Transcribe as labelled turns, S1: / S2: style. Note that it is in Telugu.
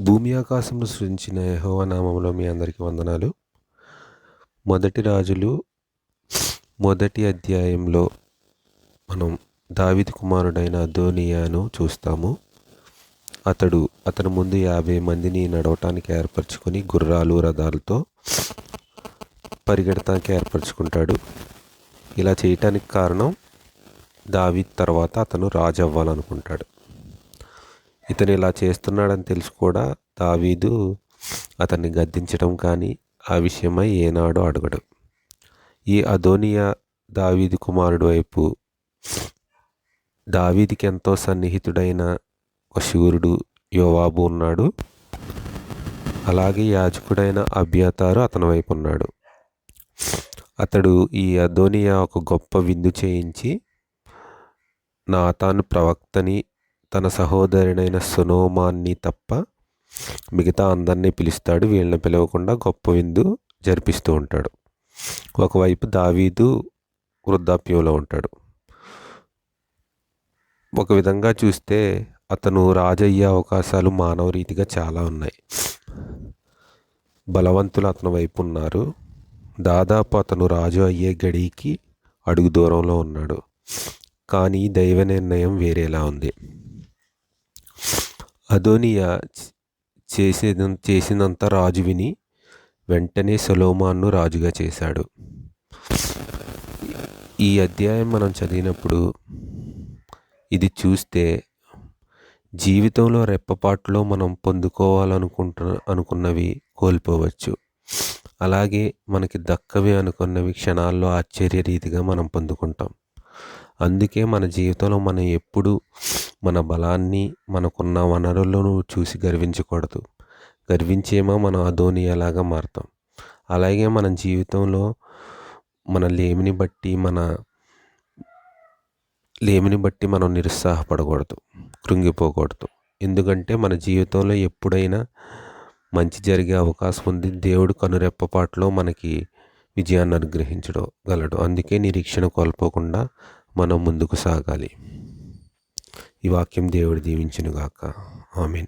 S1: భూమి ఆకాశమును సృజించిన యహోవ నామంలో మీ అందరికీ వందనాలు. మొదటి రాజులు మొదటి అధ్యాయంలో మనం దావిది కుమారుడైన అదోనియాను చూస్తాము. అతడు అతని ముందు యాభై మందిని నడవటానికి ఏర్పరచుకొని గుర్రాలు రథాలతో పరిగెడటానికి ఏర్పరచుకుంటాడు. ఇలా చేయటానికి కారణం దావిద్ తర్వాత అతను రాజు అవ్వాలనుకుంటాడు ఇతను ఇలా చేస్తున్నాడని తెలిసి కూడా దావీదు అతన్ని గద్దించడం కానీ ఆ విషయమై ఏనాడో అడగడు. ఈ అదోనియా దావీది కుమారుడు వైపు దావీదికి ఎంతో సన్నిహితుడైన ఒక శూరుడు యోవాబు ఉన్నాడు. అలాగే యాజకుడైన అభ్యతారు అతని వైపు ఉన్నాడు. అతడు ఈ అదోనియా ఒక గొప్ప విందు చేయించి నాతాను ప్రవక్తని తన సహోదరుడైన సునోమాన్ని తప్ప మిగతా అందరినీ పిలుస్తాడు. వీళ్ళని పిలవకుండా గొప్ప విందు జరిపిస్తూ ఉంటాడు. ఒకవైపు దావీదు వృద్ధాప్యంలో ఉంటాడు. ఒక విధంగా చూస్తే అతను రాజయ్యే అవకాశాలు మానవ రీతిగా చాలా ఉన్నాయి. బలవంతులు అతని వైపు ఉన్నారు. దాదాపు అతను రాజు అయ్యే గడికి అడుగు దూరంలో ఉన్నాడు. కానీ దైవ నిర్ణయం వేరేలా ఉంది. అదోనియా చేసే చేసినంత రాజు విని వెంటనే సొలోమాన్ను రాజుగా చేశాడు. ఈ అధ్యాయం మనం చదివినప్పుడు ఇది చూస్తే జీవితంలో రెప్పపాటులో మనం పొందుకోవాలనుకుంటున్న అనుకున్నవి కోల్పోవచ్చు. అలాగే మనకి దక్కవి అనుకున్నవి క్షణాల్లో ఆశ్చర్య రీతిగా మనం పొందుకుంటాం. అందుకే మన జీవితంలో మనం ఎప్పుడు మన బలాన్ని మనకున్న వనరులను చూసి గర్వించకూడదు. గర్వించేమో మనం అధోని అలాగా మారుతాం. అలాగే మన జీవితంలో మన లేమిని బట్టి మన లేమిని బట్టి మనం నిరుత్సాహపడకూడదు. కృంగిపోకూడదు. ఎందుకంటే మన జీవితంలో ఎప్పుడైనా మంచి జరిగే అవకాశం ఉంది. దేవుడు కనురెప్పపాట్లో మనకి విజయాన్ని అనుగ్రహించడం గలడు అందుకే నిరీక్షణ కోల్పోకుండా మనం ముందుకు సాగాలి. ఈ వాక్యం దేవుడు దీవించునుగాక. ఆమెన్.